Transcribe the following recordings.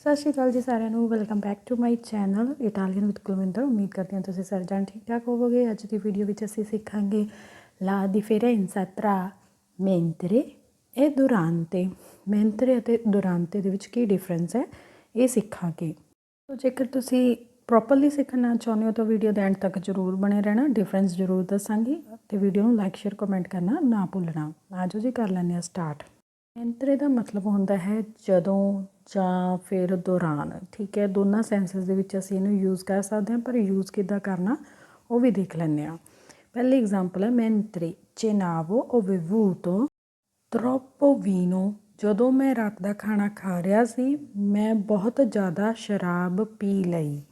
ਸਤਿ ਸ਼੍ਰੀ ਅਕਾਲ ਜੀ ਸਾਰਿਆਂ ਨੂੰ welcome back to my channel Italian with Kulwinder ਉਮੀਦ ਕਰਦੀ ਹਾਂ ਤੁਸੀਂ ਸਾਰੇ ਜਾਣ ਠੀਕ ਠਾਕ ਹੋਵੋਗੇ। ਅੱਜ ਦੀ ਵੀਡੀਓ ਵਿੱਚ ਅਸੀਂ ਸਿੱਖਾਂਗੇ ਲਾ ਡਿਫਰੈਂਸਾ tra mentre e durante mentre ਅਤੇ durante ਦੇ ਵਿੱਚ ਕੀ ਡਿਫਰੈਂਸ ਹੈ, ਇਹ ਸਿੱਖਾਂਗੇ। ਸੋ ਜੇਕਰ ਤੁਸੀਂ ਪ੍ਰੋਪਰਲੀ ਸਿੱਖਣਾ ਚਾਹੁੰਦੇ ਹੋ ਤਾਂ ਵੀਡੀਓ ਦੇ ਐਂਡ ਤੱਕ ਜ਼ਰੂਰ ਬਣੇ ਰਹਿਣਾ। ਡਿਫਰੈਂਸ ਜ਼ਰੂਰ ਦੱਸਾਂਗੀ ਤੇ ਵੀਡੀਓ ਨੂੰ ਲਾਈਕ ਸ਼ੇਅਰ ਕਮੈਂਟ ਕਰਨਾ ਨਾ ਭੁੱਲਣਾ। ਆਜੋ ਜੀ, ਕਰ ਲੈਂਦੇ ਆ ਸਟਾਰਟ ਐਂਟਰੇ ਦਾ ਮਤਲਬ ਹੁੰਦਾ ਹੈ ਜਦੋਂ ਜਾਂ ਫਿਰ ਦੌਰਾਨ, ਠੀਕ ਹੈ? ਦੋਨਾਂ ਸੈਂਸਸ ਦੇ ਵਿੱਚ ਅਸੀਂ ਇਹਨੂੰ ਯੂਜ਼ ਕਰ ਸਕਦੇ ਹਾਂ, ਪਰ ਯੂਜ਼ ਕਿੱਦਾਂ ਕਰਨਾ, ਉਹ ਵੀ ਦੇਖ ਲੈਂਦੇ ਹਾਂ। ਪਹਿਲੀ ਐਗਜ਼ਾਮਪਲ ਹੈ ਮੈਂਤਰੇ cenavo ho bevuto troppo vino ਜਦੋਂ ਮੈਂ ਰਾਤ ਦਾ ਖਾਣਾ ਖਾ ਰਿਹਾ ਸੀ, ਮੈਂ ਬਹੁਤ ਜ਼ਿਆਦਾ ਸ਼ਰਾਬ ਪੀ ਲਈ।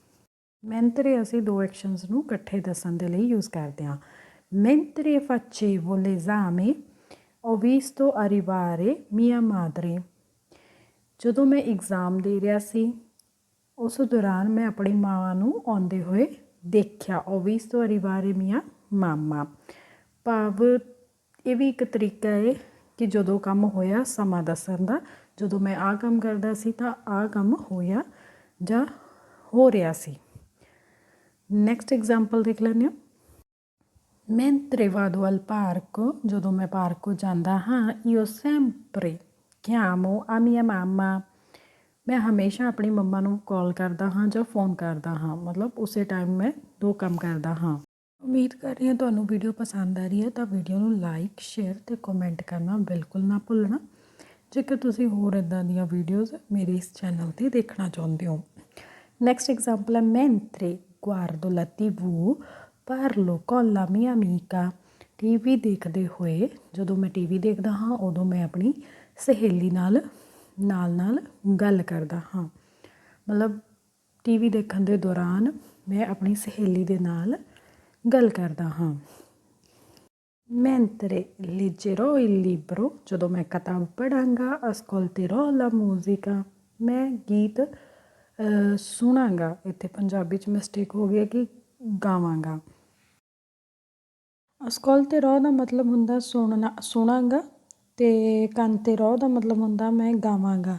ਮੈਂਤਰੇ ਅਸੀਂ ਦੋ ਐਕਸ਼ਨਸ ਨੂੰ ਇਕੱਠੇ ਦੱਸਣ ਦੇ ਲਈ ਯੂਜ਼ ਕਰਦੇ ਹਾਂ। mentre facevo l'esame ho visto arrivare mia madre ਜਦੋਂ ਮੈਂ ਇਗਜ਼ਾਮ ਦੇ ਰਿਹਾ ਸੀ, ਉਸ ਦੌਰਾਨ ਮੈਂ ਆਪਣੀ ਮਾਂ ਨੂੰ ਆਉਂਦੇ ਹੋਏ ਦੇਖਿਆ ho visto arrivare mia mamma ਭਾਵ ਇਹ ਵੀ ਇੱਕ ਤਰੀਕਾ ਹੈ ਕਿ ਜਦੋਂ ਕੰਮ ਹੋਇਆ ਸਮਾਂ ਦੱਸਣ ਦਾ, ਜਦੋਂ ਮੈਂ ਆਹ ਕੰਮ ਕਰਦਾ ਸੀ ਤਾਂ ਆਹ ਕੰਮ ਹੋਇਆ ਜਾਂ ਹੋ ਰਿਹਾ ਸੀ। ਨੈਕਸਟ ਐਗਜ਼ਾਮਪਲ ਦੇਖ ਲੈਂਦੇ ਹਾਂ। Mentre vado al parco ਜਦੋਂ ਮੈਂ ਪਾਰਕ ਜਾਂਦਾ ਹਾਂ io sempre chiamo a mia mamma ਮੈਂ ਹਮੇਸ਼ਾ ਆਪਣੀ ਮੰਮਾ ਨੂੰ ਕਾਲ ਕਰਦਾ ਹਾਂ ਜਾਂ ਫੋਨ ਕਰਦਾ ਹਾਂ, ਮਤਲਬ ਉਸੇ ਟਾਈਮ ਮੈਂ ਦੋ ਕੰਮ ਕਰਦਾ ਹਾਂ। ਉਮੀਦ ਕਰ ਰਹੀ ਹਾਂ ਤੁਹਾਨੂੰ ਵੀਡੀਓ ਪਸੰਦ ਆ ਰਹੀ ਹੈ, ਤਾਂ ਵੀਡੀਓ ਨੂੰ ਲਾਈਕ ਸ਼ੇਅਰ ਤੇ ਕਮੈਂਟ ਕਰਨਾ ਬਿਲਕੁਲ ਨਾ ਭੁੱਲਣਾ। ਜੇਕਰ ਤੁਸੀਂ ਹੋਰ ਇਦਾਂ ਦੀਆਂ ਵੀਡੀਓਜ਼ ਮੇਰੇ ਇਸ ਚੈਨਲ ਤੇ ਦੇਖਣਾ ਚਾਹੁੰਦੇ ਹੋ। ਨੈਕਸਟ ਐਗਜ਼ਾਮਪਲ ਹੈ ਮੈਂਤਰੇ guardo la tv parlo con la mia amica TV ਦੇਖਦੇ ਹੋਏ ਜਦੋਂ ਮੈਂ ਟੀਵੀ ਦੇਖਦਾ ਹਾਂ, ਉਦੋਂ ਮੈਂ ਆਪਣੀ ਸਹੇਲੀ ਨਾਲ ਨਾਲ ਨਾਲ ਗੱਲ ਕਰਦਾ ਹਾਂ। ਮਤਲਬ ਟੀਵੀ ਦੇਖਣ ਦੇ ਦੌਰਾਨ ਮੈਂ ਆਪਣੀ ਸਹੇਲੀ ਦੇ ਨਾਲ ਗੱਲ ਕਰਦਾ ਹਾਂ। mentre leggerò il libro ਜਦੋਂ ਮੈਂ ਕਿਤਾਬ ਪੜਾਂਗਾ ascolterò la musica ਮੈਂ ਗੀਤ ਸੁਣਾਂਗਾ। ਇੱਥੇ ਪੰਜਾਬੀ ਚ ਮਿਸਟੇਕ ਹੋ ਗਿਆ ਕਿ ਗਾਵਾਂਗਾ। ਸਕੋਲ 'ਤੇ ਰੋਹ ਦਾ ਮਤਲਬ ਹੁੰਦਾ ਸੁਣਨਾ, ਸੁਣਾਂਗਾ ਅਤੇ ਕੰਨ ਤੇ ਰੋਹ ਦਾ ਮਤਲਬ ਹੁੰਦਾ ਮੈਂ ਗਾਵਾਂਗਾ।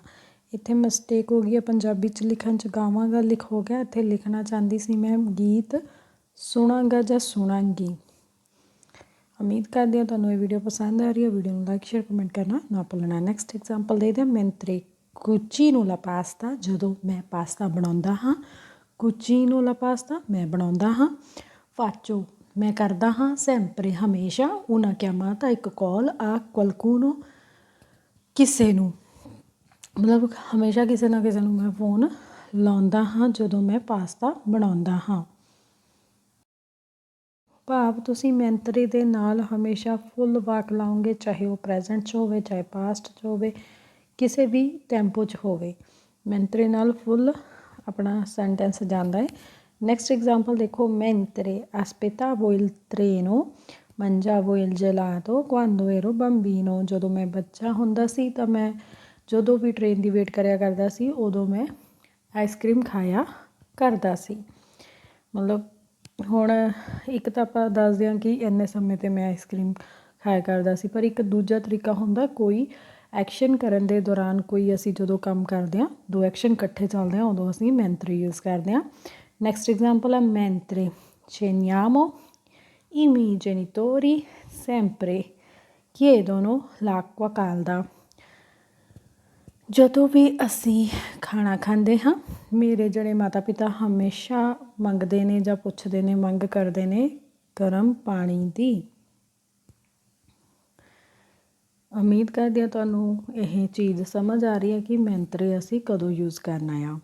ਇੱਥੇ ਮਿਸਟੇਕ ਹੋ ਗਈ ਹੈ ਪੰਜਾਬੀ ਚ ਲਿਖਣ ਚ ਗਾਵਾਂਗਾ, ਲਿਖ ਹੋ ਗਿਆ, ਇੱਥੇ ਲਿਖਣਾ ਚਾਹੁੰਦੀ ਸੀ ਮੈਂ ਗੀਤ, ਸੁਣਾਂਗਾ ਜਾਂ ਸੁਣਾਂਗੀ। ਉਮੀਦ ਕਰਦੇ ਹਾਂ ਤੁਹਾਨੂੰ ਇਹ ਵੀਡੀਓ ਪਸੰਦ ਆ ਰਹੀ ਹੈ। ਵੀਡੀਓ ਨੂੰ ਲਾਈਕ ਸ਼ੇਅਰ ਕਮੈਂਟ ਕਰਨਾ ਨਾ ਭੁੱਲਣਾ। ਨੈਕਸਟ ਐਗਜ਼ਾਮਪਲ ਦੇ ਦਿਆਂ mentre cucino ਲਾ ਪਾਸਤਾ ਜਦੋਂ ਮੈਂ ਪਾਸਤਾ ਬਣਾਉਂਦਾ ਹਾਂ। cucino ਲਾ ਪਾਸਤਾ, ਮੈਂ ਬਣਾਉਂਦਾ ਹਾਂ। faccio ਮੈਂ ਕਰਦਾ ਹਾਂ ਸੈਂਪਰੇ ਹਮੇਸ਼ਾ। una chiamata ਇੱਕ ਕਾਲ ਆ qualcuno ਕਿਸੇ ਨੂੰ। ਮਤਲਬ ਹਮੇਸ਼ਾ ਕਿਸੇ ਨਾ ਕਿਸੇ ਨੂੰ ਮੈਂ ਫੋਨ ਲਾਉਂਦਾ ਹਾਂ, ਜਦੋਂ ਮੈਂ ਪਾਸਤਾ ਬਣਾਉਂਦਾ ਹਾਂ। ਭਾਵ ਤੁਸੀਂ ਮੈਂਤਰੀ ਦੇ ਨਾਲ ਹਮੇਸ਼ਾ ਫੁੱਲ ਵਾਕ ਲਾਉਂਗੇ, ਚਾਹੇ ਉਹ ਪ੍ਰੈਜ਼ੈਂਟ 'ਚ ਹੋਵੇ, ਚਾਹੇ ਪਾਸਟ 'ਚ ਹੋਵੇ, ਕਿਸੇ ਵੀ ਟੈਂਪੋ 'ਚ ਹੋਵੇ। ਮੈਂਤਰੇ ਨਾਲ ਫੁੱਲ ਆਪਣਾ ਸੈਂਟੈਂਸ ਜਾਂਦਾ ਹੈ। ਨੈਕਸਟ ਐਗਜ਼ਾਮਪਲ ਦੇਖੋ mentre aspettavo il treno, mangiavo il gelato quando ero bambino. ਜਦੋਂ ਮੈਂ ਬੱਚਾ ਹੁੰਦਾ ਸੀ ਤਾਂ ਮੈਂ ਜਦੋਂ ਵੀ ਟ੍ਰੇਨ ਦੀ ਵੇਟ ਕਰਿਆ ਕਰਦਾ ਸੀ ਉਦੋਂ ਮੈਂ ਆਈਸਕ੍ਰੀਮ ਖਾਇਆ ਕਰਦਾ ਸੀ ਮਤਲਬ ਹੁਣ ਇੱਕ ਤਾਂ ਆਪਾਂ ਦੱਸਦੇ ਹਾਂ ਕਿ ਇੰਨੇ ਸਮੇਂ ਤੇ ਮੈਂ ਆਈਸਕ੍ਰੀਮ ਖਾਇਆ ਕਰਦਾ ਸੀ ਪਰ ਇੱਕ ਦੂਜਾ ਤਰੀਕਾ ਹੁੰਦਾ ਕੋਈ ਐਕਸ਼ਨ ਕਰਨ ਦੇ ਦੌਰਾਨ ਕੋਈ ਅਸੀਂ ਜਦੋਂ ਕੰਮ ਕਰਦੇ ਹਾਂ ਦੋ ਐਕਸ਼ਨ ਇਕੱਠੇ ਚੱਲਦੇ ਆ ਉਦੋਂ ਅਸੀਂ mentre ਯੂਜ਼ ਕਰਦੇ ਹਾਂ ਨੈਕਸਟ ਐਗਜ਼ਾਮਪਲ ਹੈ mentre ceniamo, i miei genitori sempre chiedono l'acqua calda. ਜਦੋਂ ਵੀ ਅਸੀਂ ਖਾਣਾ ਖਾਂਦੇ ਹਾਂ ਮੇਰੇ ਜਿਹੜੇ ਮਾਤਾ ਪਿਤਾ ਹਮੇਸ਼ਾ ਮੰਗਦੇ ਨੇ ਜਾਂ ਪੁੱਛਦੇ ਨੇ ਮੰਗ ਕਰਦੇ ਨੇ ਗਰਮ ਪਾਣੀ ਦੀ ਉਮੀਦ ਕਰਦੀ ਹਾਂ ਤੁਹਾਨੂੰ ਇਹ ਚੀਜ਼ ਸਮਝ ਆ ਰਹੀ ਹੈ ਕਿ ਮੈਂਤਰੇ ਅਸੀਂ ਕਦੋਂ ਯੂਜ਼ ਕਰਨਾ ਆ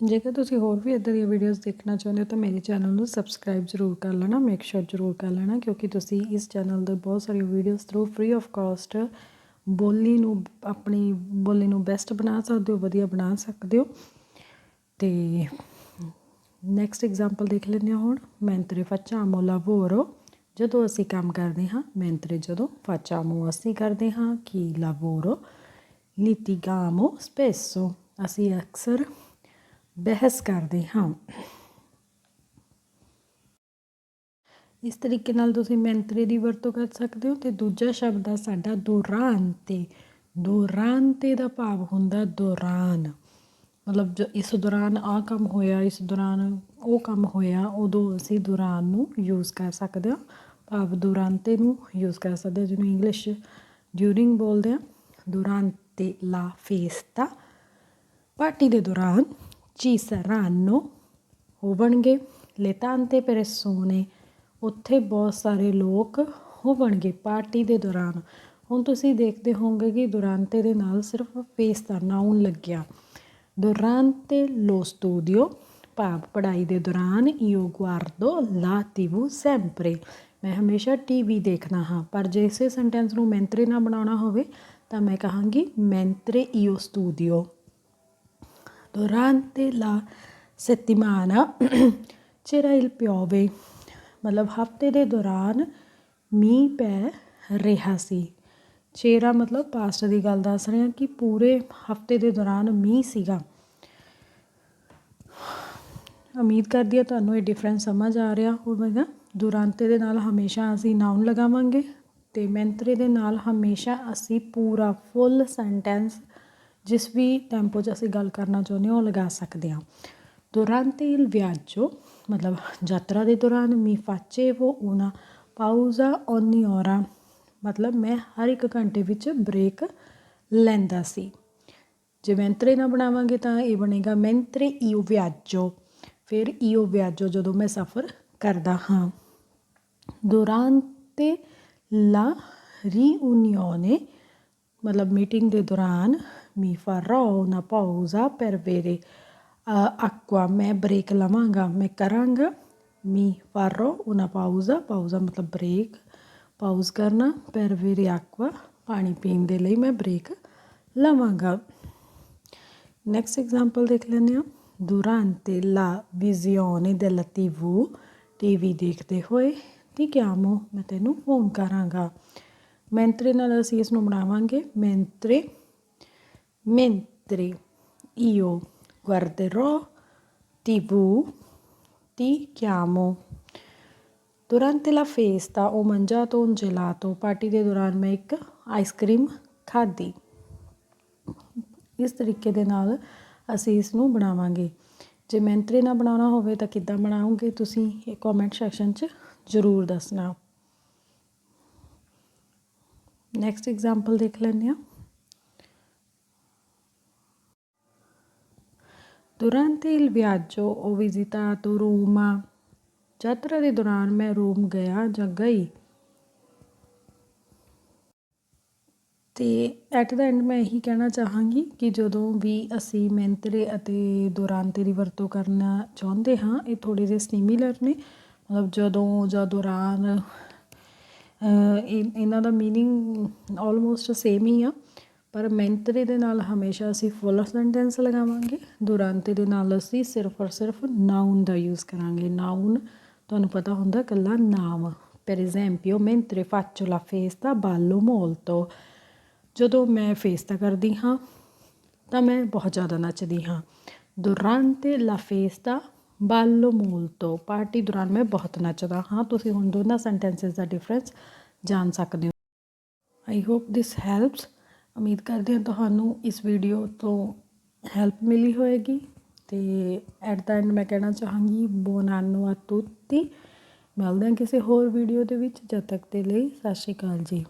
ਜੇਕਰ ਤੁਸੀਂ ਹੋਰ ਵੀ ਇਦਾਂ ਦੀਆਂ ਵੀਡੀਓਜ਼ ਦੇਖਣਾ ਚਾਹੁੰਦੇ ਹੋ ਤਾਂ ਮੇਰੇ ਚੈਨਲ ਨੂੰ ਸਬਸਕ੍ਰਾਈਬ ਜ਼ਰੂਰ ਕਰ ਲੈਣਾ ਮੇਕ ਸ਼ੋਰ ਜ਼ਰੂਰ ਕਰ ਲੈਣਾ, ਕਿਉਂਕਿ ਤੁਸੀਂ ਇਸ ਚੈਨਲ ਦੇ ਬਹੁਤ ਸਾਰੀਆਂ videos through free of cost ਬੋਲੀ ਨੂੰ, ਆਪਣੀ ਬੋਲੀ ਨੂੰ ਬੈਸਟ ਬਣਾ ਸਕਦੇ ਹੋ, ਵਧੀਆ ਬਣਾ ਸਕਦੇ ਹੋ। ਤੇ ਨੈਕਸਟ ਐਗਜ਼ਾਮਪਲ ਦੇਖ ਲੈਂਦੇ ਹਾਂ ਹੁਣ mentre facciamo lavoro ਜਦੋਂ ਅਸੀਂ ਕੰਮ ਕਰਦੇ ਹਾਂ, ਮੈਂਤਰੇ ਜਦੋਂ facciamo ਅਸੀਂ ਕਰਦੇ ਹਾਂ, ਕਿ lavoro litigamo spesso ਅਸੀਂ ਅਕਸਰ ਬਹਿਸ ਕਰਦੇ ਹਾਂ। ਇਸ ਤਰੀਕੇ ਨਾਲ ਤੁਸੀਂ ਮੰਤਰੇ ਦੀ ਵਰਤੋਂ ਕਰ ਸਕਦੇ ਹੋ ਤੇ ਦੂਜਾ ਸ਼ਬਦ ਆ ਸਾਡਾ durante ਦੁਰਾਂਤੇ ਦਾ ਭਾਵ ਹੁੰਦਾ ਦੌਰਾਨ। ਮਤਲਬ ਜੋ ਇਸ ਦੌਰਾਨ ਆਹ ਕੰਮ ਹੋਇਆ, ਇਸ ਦੌਰਾਨ ਉਹ ਕੰਮ ਹੋਇਆ, ਉਦੋਂ ਅਸੀਂ ਦੌਰਾਨ ਨੂੰ ਯੂਜ਼ ਕਰ ਸਕਦੇ ਹਾਂ। ਭਾਵ ਦੁਰਾਂਤੇ ਨੂੰ ਯੂਜ਼ ਕਰ ਸਕਦੇ ਹਾਂ, ਜਿਹਨੂੰ ਇੰਗਲਿਸ਼ ਡਿਊਰਿੰਗ ਬੋਲਦੇ ਆ ਦੁਰਾਂਤੇ ਲਾ ਫੇਸਤਾ। ਪਾਰਟੀ ਦੇ ਦੌਰਾਨ ci saranno ਹੋਵਣਗੇ le tante persone ਉੱਥੇ ਬਹੁਤ ਸਾਰੇ ਲੋਕ ਹੋਵਣਗੇ ਪਾਰਟੀ ਦੇ ਦੌਰਾਨ ਹੁਣ ਤੁਸੀਂ ਦੇਖਦੇ ਹੋਵੋਗੇ ਕਿ ਦੁਰਾਂਤੇ ਦੇ ਨਾਲ ਸਿਰਫ ਫੇਸ ਦਾ ਨਾਉਨ ਲੱਗਿਆ durante lo studio ਭਾਵ ਪੜ੍ਹਾਈ ਦੇ ਦੌਰਾਨ io guardo ਲਾ tv ਸੈਂਪਰੇ ਮੈਂ ਹਮੇਸ਼ਾ ਟੀਵੀ ਦੇਖਣਾ ਹਾਂ ਪਰ ਜੇ ਇਸੇ ਸੈਂਟੈਂਸ ਨੂੰ ਮੈਂਤਰੇ ਨਾਲ ਬਣਾਉਣਾ ਹੋਵੇ ਤਾਂ ਮੈਂ ਕਹਾਂਗੀ ਮੈਂਤਰੇ io studio. Durante la settimana c'era il piove. ਮਤਲਬ ਹਫ਼ਤੇ ਦੇ ਦੌਰਾਨ ਮੀਂਹ ਪੈ ਰਿਹਾ ਸੀ ਚੇਰਾ ਮਤਲਬ ਪਾਸਟ ਦੀ ਗੱਲ ਦੱਸ ਰਹੇ ਹਾਂ ਕਿ ਪੂਰੇ ਹਫ਼ਤੇ ਦੇ ਦੌਰਾਨ ਮੀਂਹ ਸੀਗਾ ਉਮੀਦ ਕਰਦੀ ਹਾਂ ਤੁਹਾਨੂੰ ਇਹ ਡਿਫਰੈਂਸ ਸਮਝ ਆ ਰਿਹਾ ਹੋਵੇਗਾ ਦੁਰਾਂਤੇ ਦੇ ਨਾਲ ਹਮੇਸ਼ਾ ਅਸੀਂ ਨਾਉਨ ਲਗਾਵਾਂਗੇ ਤੇ ਮੈਂਤਰੇ ਦੇ ਨਾਲ ਹਮੇਸ਼ਾ ਅਸੀਂ ਪੂਰਾ ਫੁੱਲ ਸੈਂਟੈਂਸ ਜਿਸ ਵੀ ਟੈਂਪੋ 'ਚ ਅਸੀਂ ਗੱਲ ਕਰਨਾ ਚਾਹੁੰਦੇ ਹਾਂ, ਉਹ ਲਗਾ ਸਕਦੇ ਹਾਂ। durante il viaggio ਮਤਲਬ ਯਾਤਰਾ ਦੇ ਦੌਰਾਨ mi facevo una pausa ogni ora ਮਤਲਬ ਮੈਂ ਹਰ ਇੱਕ ਘੰਟੇ ਵਿੱਚ ਬ੍ਰੇਕ ਲੈਂਦਾ ਸੀ। ਜੇ ਮੈਂਤਰੇ ਨਾ ਬਣਾਵਾਂਗੇ ਤਾਂ ਇਹ ਬਣੇਗਾ ਮੈਂਤਰੇ ਈਓ ਵਿਆਜੋ। ਫਿਰ ਈਓ ਵਿਆਜੋ ਜਦੋਂ ਮੈਂ ਸਫ਼ਰ ਕਰਦਾ ਹਾਂ। durante la riunione ਮਤਲਬ ਮੀਟਿੰਗ ਦੇ ਦੌਰਾਨ mi farò una pausa per bere eh, acqua ਮੈਂ ਬ੍ਰੇਕ ਲਵਾਂਗਾ ਮੈਂ ਕਰਾਂਗਾ mi farò una pausa pausa ਮਤਲਬ ਬ੍ਰੇਕ ਪਾਉਜ਼ ਕਰਨਾ per bere acqua ਪਾਣੀ ਪੀਣ ਦੇ ਲਈ ਮੈਂ ਬ੍ਰੇਕ ਲਵਾਂਗਾ ਨੈਕਸਟ ਐਗਜ਼ਾਮਪਲ ਦੇਖ ਲੈਂਦੇ ਹਾਂ durante la visione della tv TV ਦੇਖਦੇ ਹੋਏ ਠੀਕ ਹੈ ਆਮੋ ਮੈਂ ਤੈਨੂੰ ਫੋਨ ਕਰਾਂਗਾ ਮੈਂਤਰੇ ਨਾਲ ਅਸੀਂ ਇਸ ਨੂੰ ਬਣਾਵਾਂਗੇ ਮੈਂਤਰੇ mentre io guarderò tv ti chiamo. Durante la festa ho mangiato un gelato party ਦੇ ਦੌਰਾਨ ਮੈਂ ਇੱਕ ਆਈਸਕ੍ਰੀਮ ਖਾਧੀ ਇਸ ਤਰੀਕੇ ਦੇ ਨਾਲ ਅਸੀਂ ਇਸ ਨੂੰ ਬਣਾਵਾਂਗੇ। ਜੇ ਮੈਂਤਰੇ ਨਾ ਬਣਾਉਣਾ ਹੋਵੇ ਤਾਂ ਕਿੱਦਾਂ ਬਣਾਉਂਗੇ ਤੁਸੀਂ, ਇਹ ਕਮੈਂਟ ਸੈਕਸ਼ਨ 'ਚ ਜ਼ਰੂਰ ਦੱਸਣਾ। ਨੈਕਸਟ ਐਗਜ਼ਾਮਪਲ ਦੇਖ ਲੈਂਦੇ ਹਾਂ। Durante il viaggio ho visitato Roma ਯਾਤਰਾ ਦੇ ਦੌਰਾਨ ਮੈਂ ਰੋਮ ਗਿਆ ਜਾਂ ਗਈ ਤੇ ਐਟ ਦਾ ਐਂਡ ਮੈਂ ਇਹੀ ਕਹਿਣਾ ਚਾਹਾਂਗੀ ਕਿ ਜਦੋਂ ਵੀ ਅਸੀਂ ਮੈਂਤਰੇ ਅਤੇ ਦੁਰਾਂਤੇ ਦੀ ਵਰਤੋਂ ਕਰਨਾ ਚਾਹੁੰਦੇ ਹਾਂ ਇਹ ਥੋੜੇ ਜਿਹੇ ਸਿਮਿਲਰ ਨੇ ਮਤਲਬ ਜਦੋਂ ਜਾਂ ਦੌਰਾਨ ਇਹਨਾਂ ਦਾ मीनिंग ਆਲਮੋਸਟ ਸੇਮ ਹੀ ਆ ਪਰ ਮੈਂਤਰੇ ਦੇ ਨਾਲ ਹਮੇਸ਼ਾ ਅਸੀਂ ਫੁੱਲ ਸੈਂਟੈਂਸ ਲਗਾਵਾਂਗੇ। ਦੁਰਾਂਤੇ ਦੇ ਨਾਲ ਅਸੀਂ ਸਿਰਫ ਔਰ ਸਿਰਫ ਨਾਉਨ ਦਾ ਯੂਜ਼ ਕਰਾਂਗੇ। ਨਾਉਨ ਤੁਹਾਨੂੰ ਪਤਾ ਹੁੰਦਾ ਕੱਲਾ ਨਾਮ। Per esempio, mentre faccio la festa, ballo molto ਜਦੋਂ ਮੈਂ ਫੇਸਤਾ ਕਰਦੀ ਹਾਂ, ਤਾਂ ਮੈਂ ਬਹੁਤ ਜ਼ਿਆਦਾ ਨੱਚਦੀ ਹਾਂ। durante la festa, ballo molto party ਦੌਰਾਨ ਮੈਂ ਬਹੁਤ ਨੱਚਦਾ ਹਾਂ। ਤੁਸੀਂ ਹੁਣ ਦੋਨਾਂ ਸੈਂਟੈਂਸਸ ਦਾ ਡਿਫਰੈਂਸ ਜਾਣ ਸਕਦੇ ਹੋ। ਆਈ ਹੋਪ ਦਿਸ ਹੈਲਪਸ ਉਮੀਦ ਕਰਦੇ ਹਾਂ ਤੁਹਾਨੂੰ ਇਸ ਵੀਡੀਓ ਤੋਂ ਹੈਲਪ ਮਿਲੀ ਹੋਏਗੀ ਤੇ ਐਟ ਦਾ ਐਂਡ ਮੈਂ ਕਹਿਣਾ ਚਾਹਾਂਗੀ, ਬੋਨਾਨੋ ਆ ਤੁੱਤੀ ਮਿਲਦੇ ਹਾਂ ਕਿਸੇ ਹੋਰ ਵੀਡੀਓ ਦੇ ਵਿੱਚ, ਜਦ ਤੱਕ ਦੇ ਲਈ ਸਤਿ ਸ਼੍ਰੀ ਅਕਾਲ ਜੀ।